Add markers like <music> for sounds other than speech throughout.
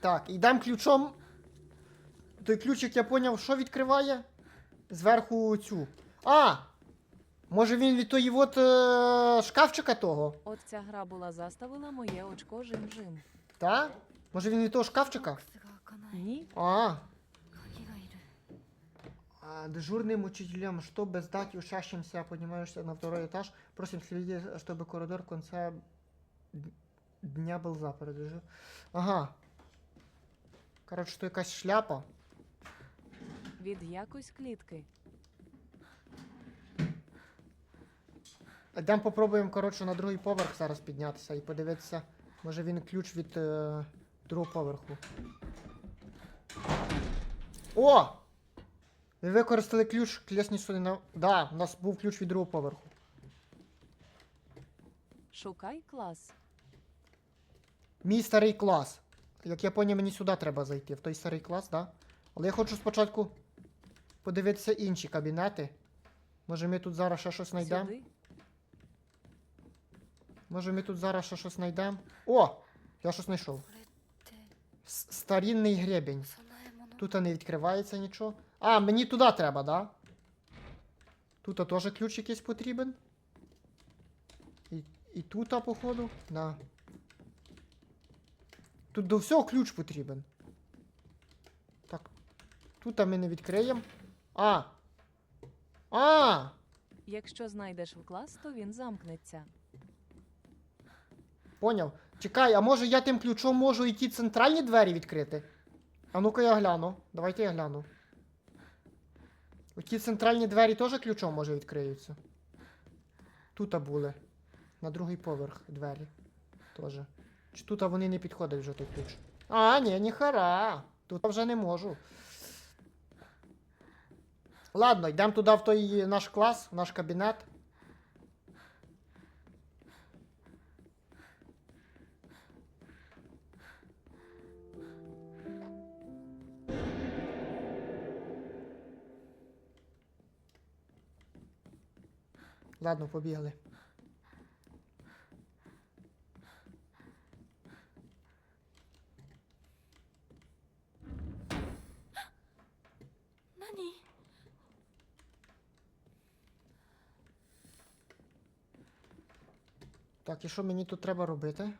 Так, і дам ключом. Той ключик я поняв, що відкриває? Зверху цю. А! Може він від тої от е, шкафчика того? От ця гра була заставила моє очко жим-жим. Та? Може він від того шкафчика? Ні. А. а учителем учителям, чтобы сдать учащимся, поднимаешься на второй етаж. просим следить, щоб коридор в конце дня був заперед. Ага. Коротше, то якась шляпа. від якось клітки. Йдемо попробуємо, коротше, на другий поверх зараз піднятися і подивитися. Може він ключ від е, другого поверху. О! Ви використали ключ к лестниці на. Да, у нас був ключ від другого поверху. Шукай клас. Мій старий клас. Як я поняв, мені сюди треба зайти, в той старий клас, так? Да? Але я хочу спочатку подивитися інші кабінети. Може ми тут зараз ще щось знайдемо? Може ми тут зараз ще щось знайдемо? О! Я щось знайшов. Старінний гребінь. Ну. Тут не відкривається нічого. А, мені туди треба, да? Тут теж ключ якийсь потрібен. І, і тут, походу, на. Да. Тут до всього ключ потрібен. Так. Тут ми не відкриємо. А! А! Якщо знайдеш в клас, то він замкнеться. Поняв. Чекай, а може я тим ключом можу і ті центральні двері відкрити? А ну-ка я гляну. Давайте я гляну. Оті центральні двері теж ключом може відкриються. Тут були. На другий поверх двері. Тоже. Чи тут вони не підходять вже той ключ? А, ні, хара. Тут вже не можу. Ладно, йдемо туди в той наш клас, в наш кабінет. Ладно, побігли. Так, і що мені тут треба робити?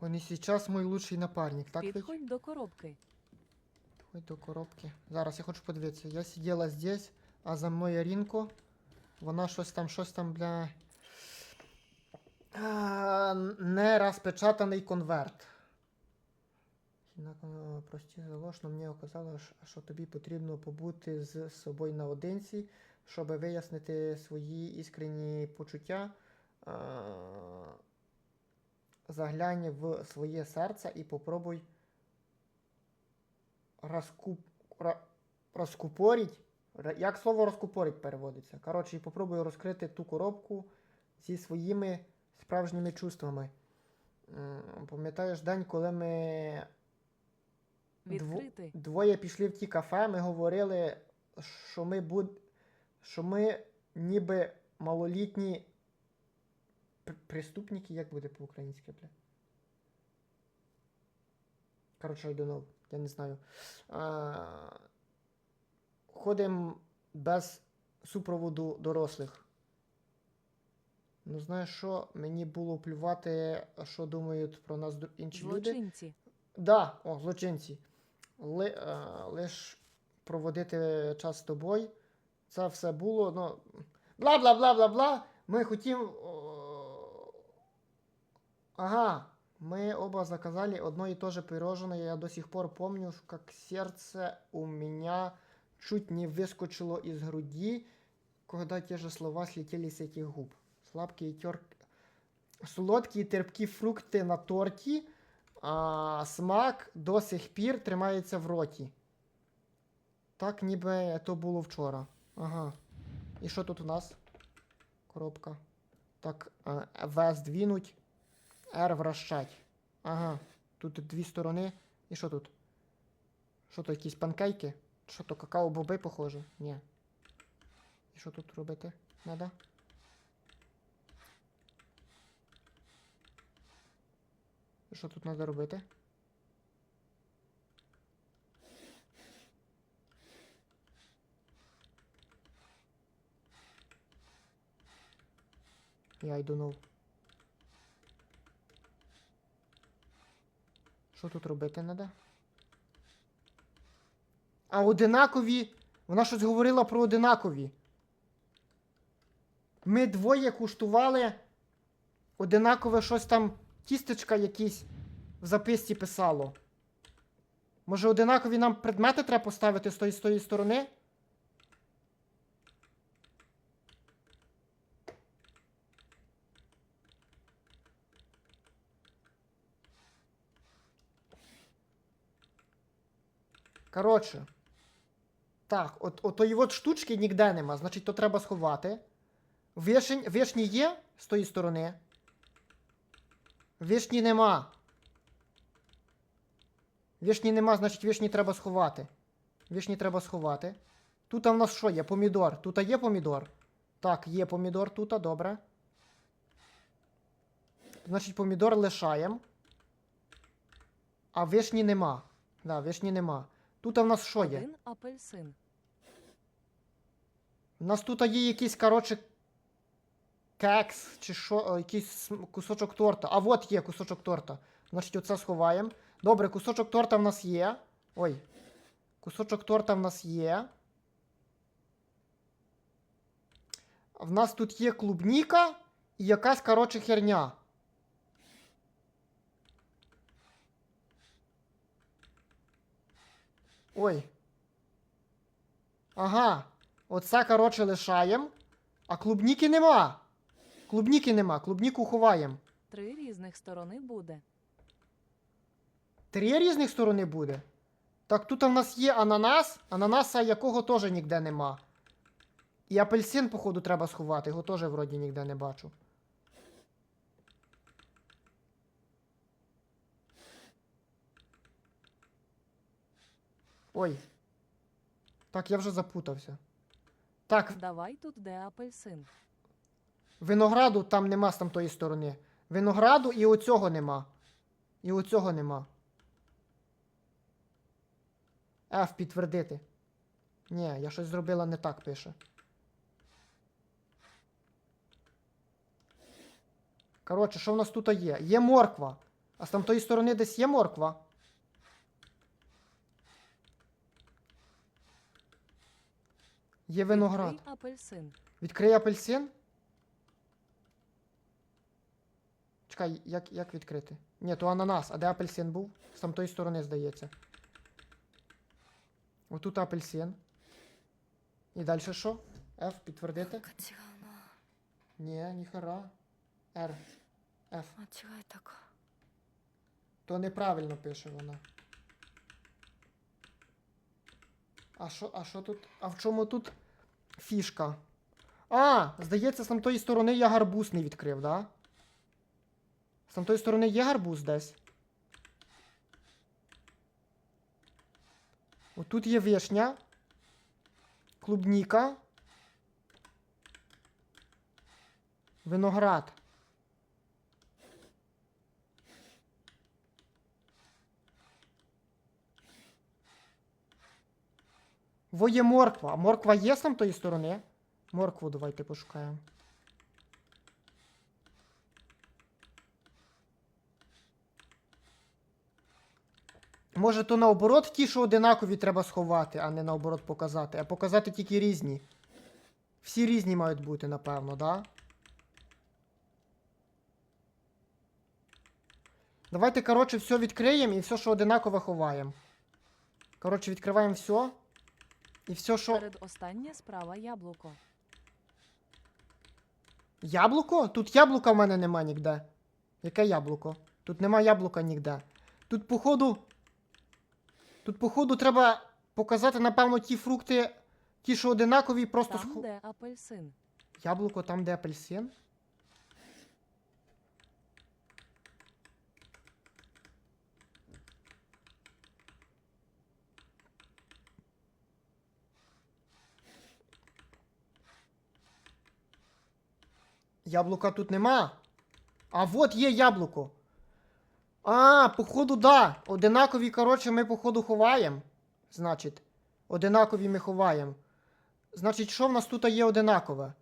Он и сейчас мой лучший напарник, так? Підходь до коробки. Ходь до коробки. Зараз я хочу подивитися. Я сиділа здесь, а за мною Рінко. Вона щось там, щось там, бля. Не розпечатаний конверт. Е, Прості за мені оказало, що тобі потрібно побути з собою наодинці, щоб вияснити свої іскренні почуття. Заглянь в своє серце і попробуй розкуп... розкупорить. Як слово розкупорить переводиться? Коротше, і попробую розкрити ту коробку зі своїми справжніми чувствами. Пам'ятаєш день, коли ми дво- двоє пішли в ті кафе, ми говорили, що ми буд... що ми ніби малолітні пр- преступники, як буде по-українськи, бля? Коротше, I don't know, я не знаю. А, Ходимо без супроводу дорослих. Ну, знаєш що, мені було плювати, що думають про нас дру- інші люди. Злочинці. Да, о, злочинці. Ли, е, лиш проводити час з тобою. Це все було, ну. Бла бла бла бла бла. Ми хотім. о, Ага. Мы оба заказали одно и то же пирожное. Я до сих пор помню, как сердце у меня чуть не выскочило из груди, когда те же слова слетели с этих губ. Сладкие тер... Солодкі терпкі фрукти на торті, а смак до сих пір тримається в роті. Так, ніби то було вчора. Ага. І що тут у нас? Коробка. Так, е, В здвинуть. R вращать. Ага. тут дві сторони. І що тут? Що то, якісь панкейки? Що то, какао-боби, похоже? Ні. І що тут робити? Надо? Що тут треба робити? Я йду know. Що тут робити треба? А одинакові. Вона щось говорила про одинакові. Ми двоє куштували одинакове щось там, тістечка якісь в записці писало. Може, одинакові нам предмети треба поставити з тої, з тої сторони? Коротше. Так, от, от тої от штучки ніде нема, значить, то треба сховати. Вишень, вишні є з тої сторони. Вишні нема. Вишні нема, значить вишні треба сховати. Вишні треба сховати. Тут в нас що є? Помідор. Тут є помідор? Так, є помідор тут, добре. Значить, помідор лишаємо. А вишні нема. Да, вишні нема. Тут в нас що є? Один апельсин. У нас тут є якийсь, коротше, кекс чи що, о, якийсь кусочок торта. А от є кусочок торта. Значить, оце сховаємо. Добре, кусочок торта в нас є. Ой. Кусочок торта в нас є. В нас тут є клубніка і якась, коротше, херня. Ой. Ага. Оце, коротше, лишаємо. А клубніки нема. Клубніки нема. Клубніку ховаємо. Три різних сторони буде. Три різних сторони буде. Так тут в нас є ананас, ананаса якого теж ніде нема. І апельсин, походу, треба сховати, його теж вроді ніде не бачу. Ой. Так, я вже запутався. Так, Давай тут де апельсин. Винограду там нема з тамтої сторони. Винограду і оцього нема. І оцього нема. F підтвердити. Ні, я щось зробила не так пише. Коротше, що в нас тут є? Є морква. А з тамтої сторони десь є морква. Є виноград. Відкрий апельсин. Відкрий апельсин. Чекай, як як відкрити? Ні, то ананас, а де апельсин був? З тамтої сторони, здається. Отут апельсин. І далі що? F підтвердити? Ні, ніхера. R. F. То неправильно пише вона. А що а що тут? А в чому тут фішка? А, здається, з тамтої сторони я гарбуз не відкрив, да? З тамтої сторони є гарбуз десь. Отут є вишня. Клубніка. Виноград. Во є морква. А морква є з тамтої сторони? Моркву давайте пошукаємо. Може, то наоборот ті, що одинакові треба сховати, а не наоборот показати, а показати тільки різні. Всі різні мають бути, напевно, да? Давайте, коротше, все відкриємо і все, що одинакове, ховаємо. Коротше, відкриваємо все. І все, що. Перед останнє справа яблуко. Яблуко? Тут яблука в мене нема ніде. Яке яблуко? Тут нема яблука ніде. Тут, походу. Тут, походу, треба показати, напевно, ті фрукти, ті, що одинакові, просто Там, сху- де апельсин. Яблуко там, де апельсин. Яблука тут нема. А от є яблуко. А, походу, да. Одинакові, коротше, ми, походу, ховаємо. Значить, одинакові ми ховаємо. Значить, що в нас тут є одинакове?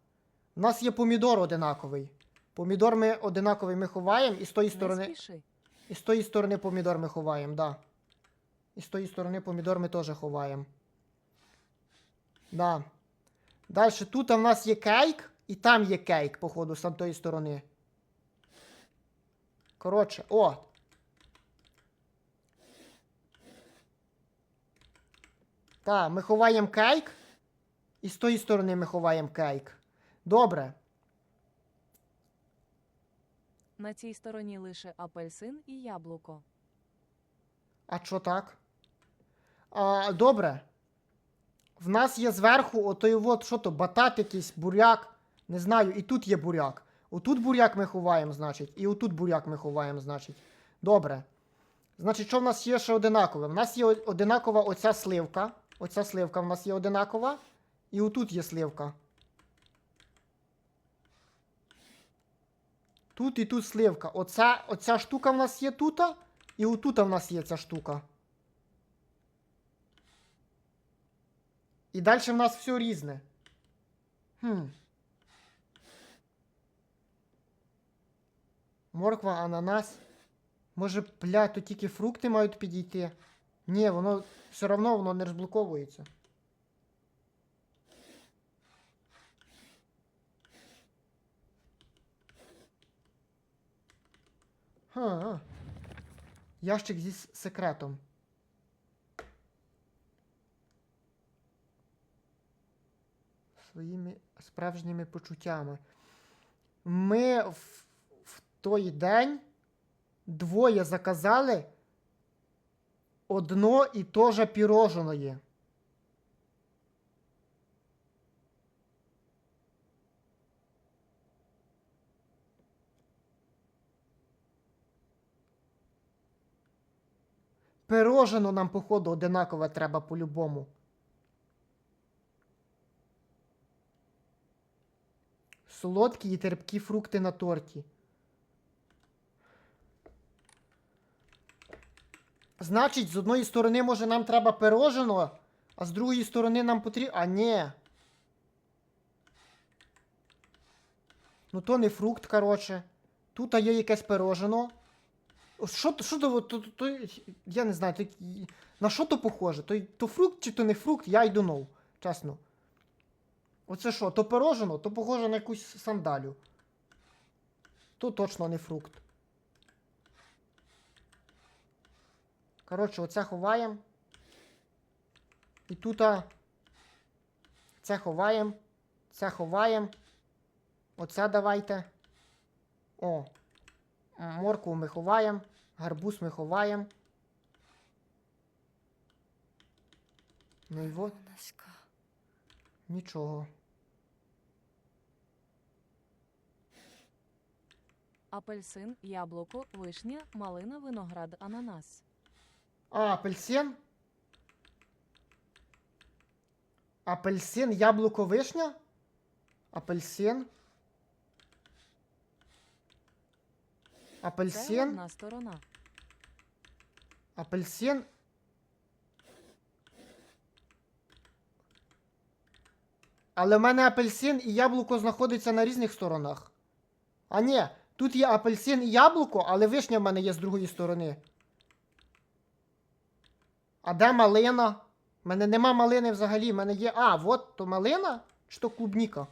У нас є помідор одинаковий. Помідор ми одинаковий ми ховаємо, і з тої сторони. І з тої сторони помідор ми ховаємо, да. І з тої сторони помідор ми теж ховаємо. Да. Далі тут в нас є кейк, і там є кейк, походу, з тої сторони. Коротше, о. Так, ми ховаємо кейк. І з тої сторони ми ховаємо кейк. Добре. На цій стороні лише апельсин і яблуко. А що так? А, добре. В нас є зверху отой от, що то, батат якийсь, буряк. Не знаю, і тут є буряк. Отут буряк ми ховаємо, значить, і отут буряк ми ховаємо, значить. Добре. Значить, що в нас є ще одинакове? В нас є одинакова оця сливка. Оця сливка в нас є одинакова. І отут є сливка. Тут і тут сливка. Оця, оця штука в нас є тут, і отут в нас є ця штука. І далі в нас все різне. Хм. Морква, ананас. Може, блядь, то тільки фрукти мають підійти. Ні, воно все одно воно не розблоковується. Ха. Ящик зі секретом. Своїми справжніми почуттями. Ми в, в той день двоє заказали одно і то же піроженое. Пирожено нам, походу, одинакове треба по-любому. Солодкі і терпкі фрукти на торті. Значить, з одної сторони, може, нам треба пирожено, а з другої сторони нам потрібно. А ні. Ну, то не фрукт, коротше. Тут є якесь пирожено. Що, що то, то, то, я не знаю, то, на що то похоже? То, то фрукт чи то не фрукт, я й don't know, чесно. Оце що, то пирожено, то похоже на якусь сандалю. То точно не фрукт. Коротше, оце ховаємо. І тут це ховаємо. Це ховаємо. Оце давайте. О. Моркву ми ховаємо. Гарбуз ми ховаємо. Ну і от. Нічого. Апельсин, яблуко, вишня, малина, виноград, ананас. А, апельсин? Апельсин, яблуко, вишня? Апельсин. Це Апельсин. одна сторона. Апельсин. Але в мене апельсин і яблуко знаходиться на різних сторонах. А ні, тут є апельсин і яблуко, але вишня в мене є з другої сторони. А де малина? У мене нема малини взагалі. В мене є. А, от то малина? Чи то клубніка?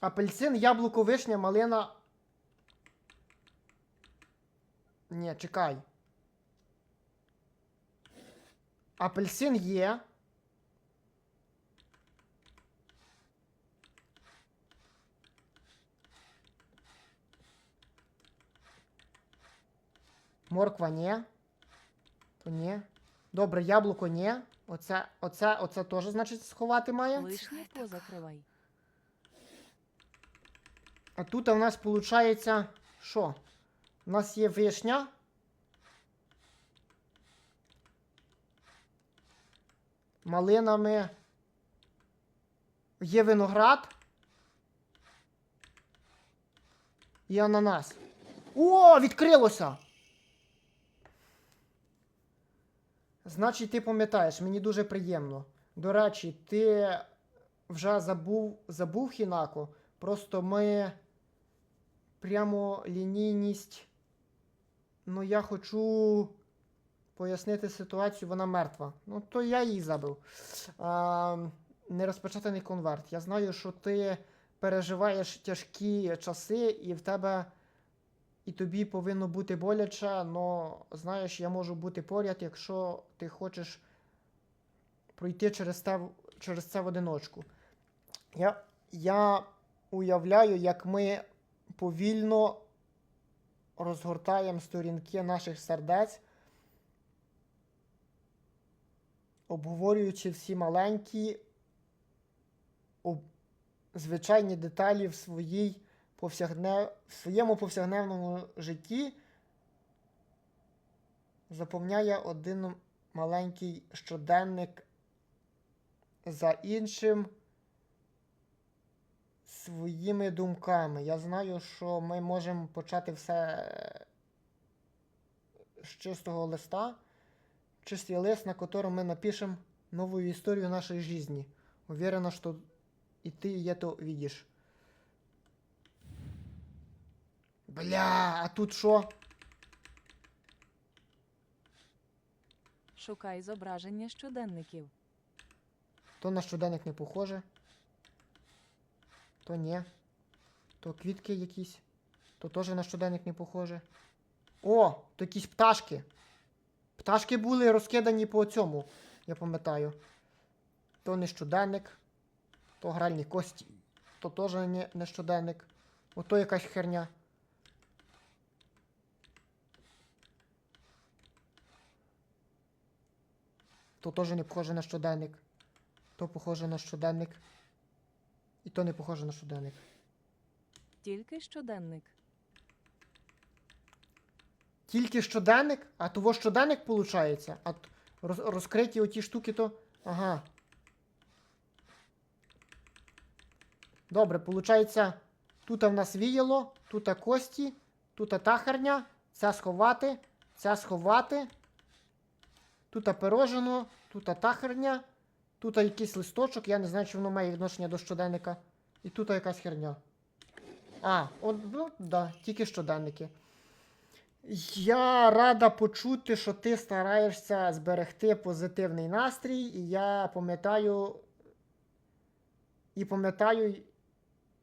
Апельсин, яблуко, вишня, малина. Ні, чекай. Апельсин є. Морква ні. Ні. Добре, яблуко ні. Оце, оце, оце теж, значить, сховати має. Лишнє позакривай. А тут у нас виходить, що? У нас є вишня. Малинами. Є виноград. і ананас. О, відкрилося! Значить, ти пам'ятаєш, мені дуже приємно. До речі, ти вже забув, забув Хінако. Просто ми прямо лінійність. Ну, я хочу пояснити ситуацію, вона мертва. Ну, то я її забив. А, нерозпечатаний конверт. Я знаю, що ти переживаєш тяжкі часи, і в тебе. І тобі повинно бути боляче, але знаєш, я можу бути поряд, якщо ти хочеш пройти через те, через це в одиночку. Я, я уявляю, як ми повільно розгортаємо сторінки наших сердець, обговорюючи всі маленькі, об, звичайні деталі в своїй повсягдне... в своєму повсякденному житті заповняє один маленький щоденник за іншим своїми думками. Я знаю, що ми можемо почати все з чистого листа, чистий лист, на котором мы напишем новую историю нашей жизни. Уверена, что и ты это видишь. Бля, а тут що? Шукай зображення щоденників. То на щоденник не похоже. То ні. То квітки якісь. То теж на щоденник не похоже. О, то якісь пташки. Пташки були розкидані по цьому, я пам'ятаю. То не щоденник, то гральні кості. То теж не, не щоденник. Ото якась херня. То теж не похоже на щоденник. То похоже на щоденник. І то не похоже на щоденник. Тільки щоденник. Тільки щоденник, а того щоденник виходить. А роз, розкриті оті штуки, то. Ага. Добре, виходить, тут в нас віяло, тут кості, тут та херня, ця сховати, ця сховати. Тут пирожено, тут та херня, тут якийсь листочок, я не знаю, чи воно має відношення до щоденника. І тут якась херня. А, от, ну, да, тільки щоденники. Я рада почути, що ти стараєшся зберегти позитивний настрій, і я пам'ятаю. І пам'ятаю.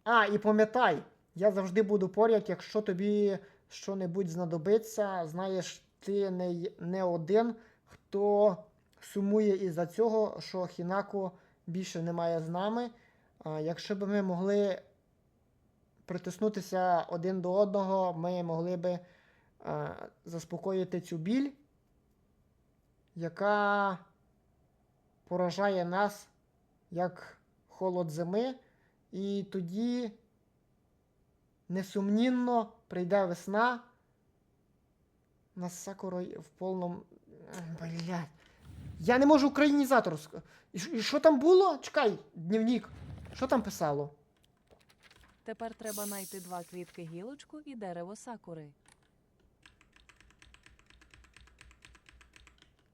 А, і пам'ятай, я завжди буду поряд, якщо тобі що-небудь знадобиться. Знаєш, ти не, не один, хто сумує із-за цього, що Хінако більше немає з нами. Якщо б ми могли притиснутися один до одного, ми могли би заспокоїти цю біль, яка поражає нас як холод зими, і тоді несумнінно прийде весна на Сакурою в повному. Блядь. Я не можу українізатор. І що там було? Чекай, дневник. Що там писало? Тепер треба знайти два квітки гілочку і дерево сакури.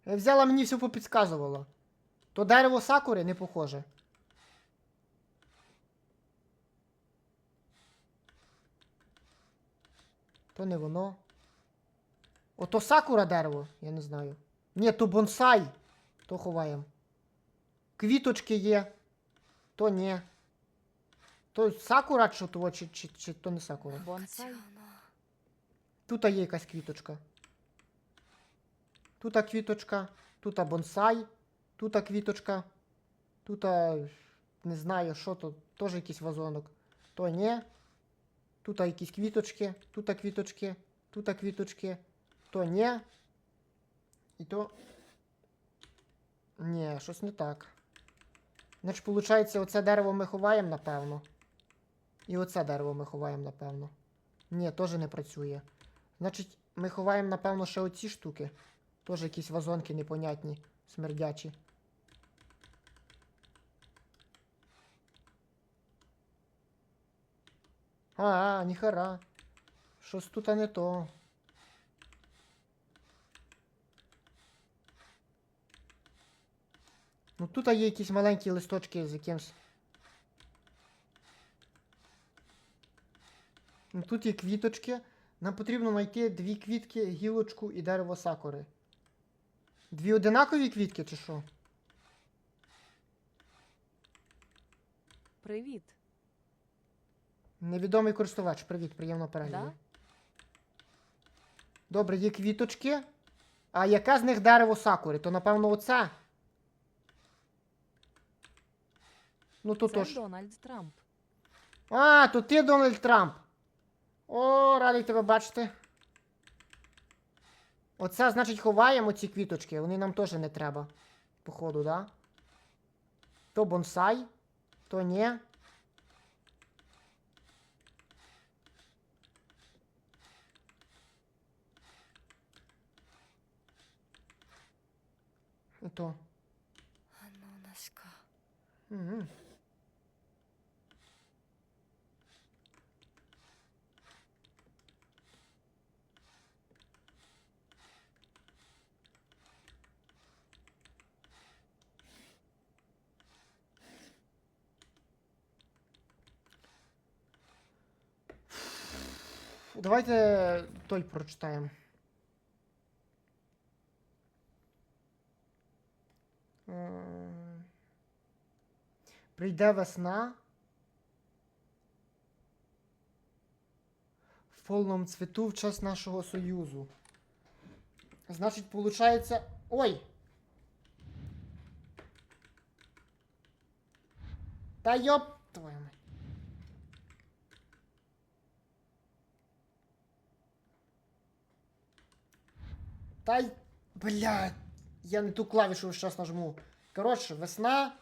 Я взяла мені все попідказувала. То дерево сакури не похоже. То не воно. Ото сакура дерево, я не знаю. Ні, то бонсай, то ховаємо. Квіточки є, то ні. То сакура чи чи, чи, чи то не сакура. Бонсай. Тут є якась квіточка. Тут квіточка, тут бонсай, тут квіточка, тут не знаю, що то, теж якийсь вазонок. То ні. Тут якісь квіточки, тут квіточки, тут квіточки, то ні. І то. Ні, щось не так. Значить, виходить, оце дерево ми ховаємо, напевно. І оце дерево ми ховаємо, напевно. Ні, теж не працює. Значить, ми ховаємо, напевно, ще оці штуки. Теж якісь вазонки непонятні, смердячі. А, а, ніхера. Щось тут не то. Ну тут є якісь маленькі листочки з якимсь. Ну, тут є квіточки. Нам потрібно знайти дві квітки, гілочку і дерево сакури. Дві одинакові квітки чи що? Привіт. Невідомий користувач. Привіт, приємного перегляду. Да? Добре, є квіточки. А яке з них дерево сакури? То напевно оце. Ну тут Це тож. Дональд Трамп. А, тут ти Дональд Трамп. О, радий тебе бачити. Оце, значить, ховаємо ці квіточки. Вони нам теж не треба. Походу, да? То бонсай, то ні. І то. Угу. Давайте той прочитаємо. Прийде весна. В повному цвіту в час нашого союзу. Значить, получається. Ой! Та йоп твою мать. Та й. Блядь. Я не ту клавішу весь час нажму. Коротше, весна.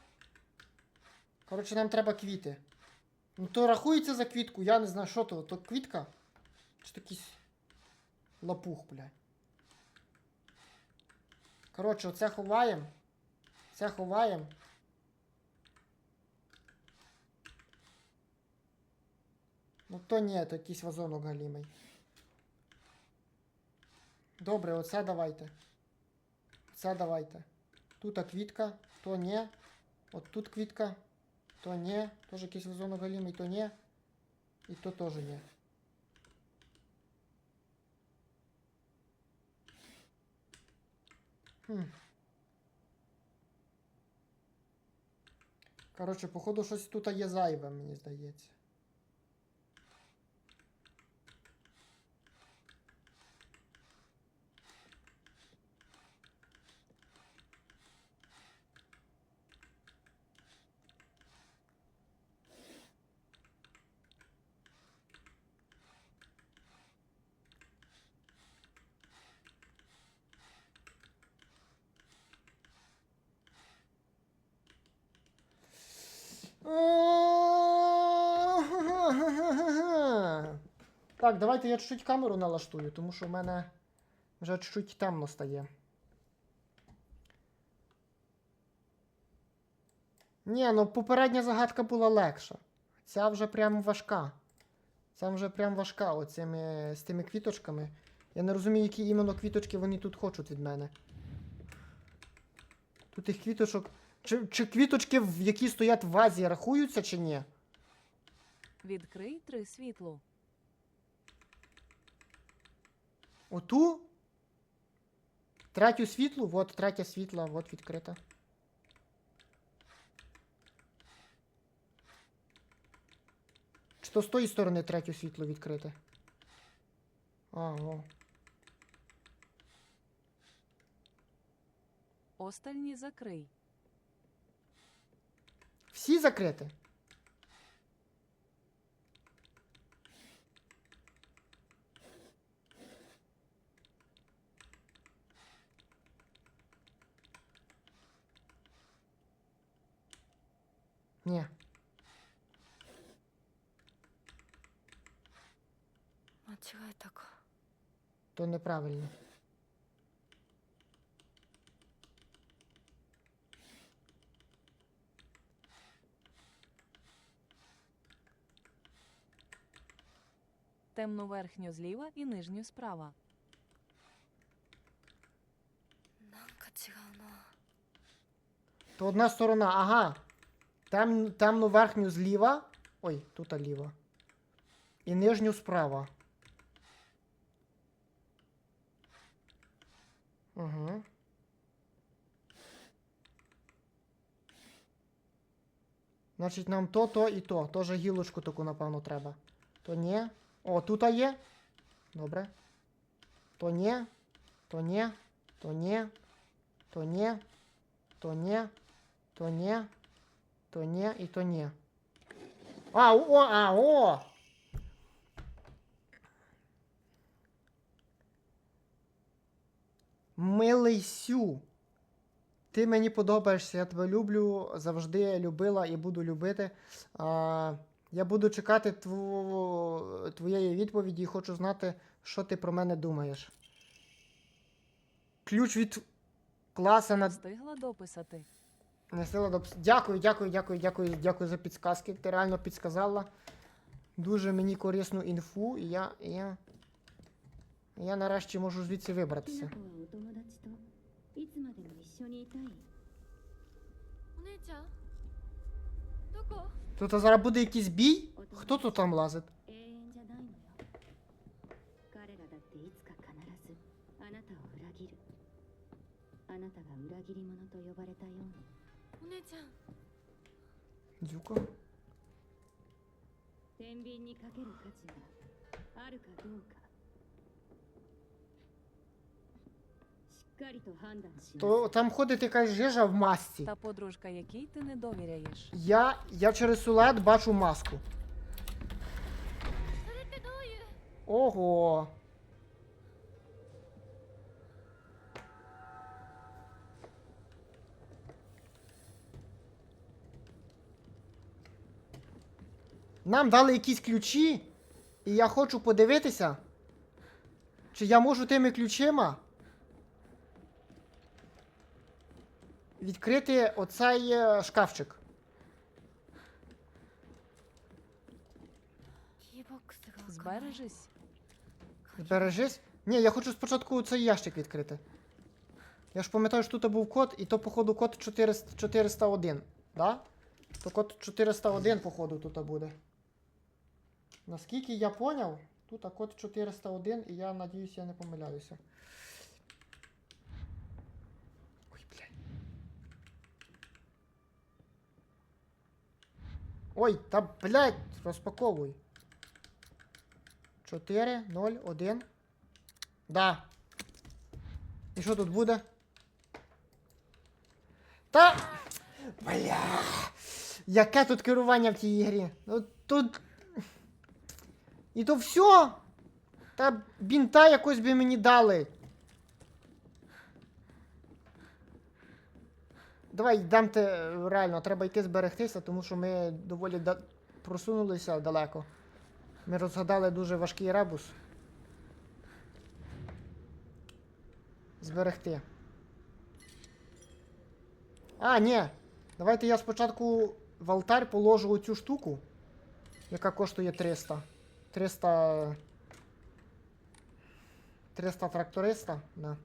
Коротше, нам треба квіти. Ну то рахується за квітку, я не знаю, що то. То квітка? Чи якийсь лапух, блядь. Коротше, оце ховаємо. Це ховаємо. Ну то ні, то якийсь вазонок галімий. Добре, оце давайте. Це давайте. Тут квітка, то ні. От тут квітка, то ні. Теж якийсь вазонок галімий, то ні. І то теж ні. Хм. Коротше, походу, щось тут є зайве, мені здається. <laughs> Так, давайте я чуть-чуть камеру налаштую, тому що в мене вже чуть-чуть темно стає. Ні, ну попередня загадка була легша. Ця вже прям важка. Ця вже прям важка оцими, з тими квіточками. Я не розумію, які іменно квіточки вони тут хочуть від мене. Тут їх квіточок. Чи, чи квіточки, в які стоять в вазі, рахуються чи ні? Відкрий три світлу. Оту? Третю світлу, от третя світла, от відкрита. Чи то з тої сторони третю світло відкрите? А, о. Остальні закрий. Всі закриті. Ні. Мачує так. То неправильно. темну верхню зліва і нижню справа. То одна сторона, ага. Тем, темну верхню зліва. Ой, тут ліва. І нижню справа. Угу. Значить, нам то, то і то. Тоже гілочку таку, напевно, треба. То ні. О, тут є. Добре. То ні. То ні. То ні. То ні. То ні. То ні. То ні і то ні. А, о, а, о! Милий Сю. Ти мені подобаєшся, я тебе люблю, завжди любила і буду любити. А, я буду чекати тво... твоєї відповіді і хочу знати, що ти про мене думаєш. Ключ від класа на Встигла дописати. не сила до... Дякую, дякую, дякую, дякую, дякую за підсказки. Ти реально підсказала. Дуже мені корисну інфу, і я. я... Я нарешті можу звідси き вибратися. な子はお友達といつまでも一緒にいたいお姉ちゃんどこ Тут зараз буде якийсь бій? Хто тут там лазить? 永遠じゃないのよ彼らだっていつか必ずあなたを裏切るあなたが裏切り者と呼ばれたようにお姉ちゃん Дзюка. 天秤にかける価値があるかどうか То там ходить якась жижа в масці. Та подружка, якій ти не довіряєш. Я я через сулет бачу маску. Ого. Нам дали якісь ключі, і я хочу подивитися, чи я можу тими ключима. відкрити оцей е, шкафчик. Збережись. Збережись? Ні, я хочу спочатку цей ящик відкрити. Я ж пам'ятаю, що тут був код, і то, походу, код 400, 401, да? То код 401, походу, тут буде. Наскільки я поняв, тут код 401, і я надіюсь, я не помиляюся. Ой, та блядь, розпаковуй. 4, 0, 1. Да. І що тут буде? Та. Бля. Яке тут керування в цій ігрі? Ну тут. І то все. Та бінта якось би мені дали. Давай йдемте, реально, треба йти зберегтися, тому що ми доволі да... просунулися далеко. Ми розгадали дуже важкий ребус. Зберегти. А, ні. Давайте я спочатку в алтарь положу оцю штуку, яка коштує 300. 300. 300 тракториста. Да.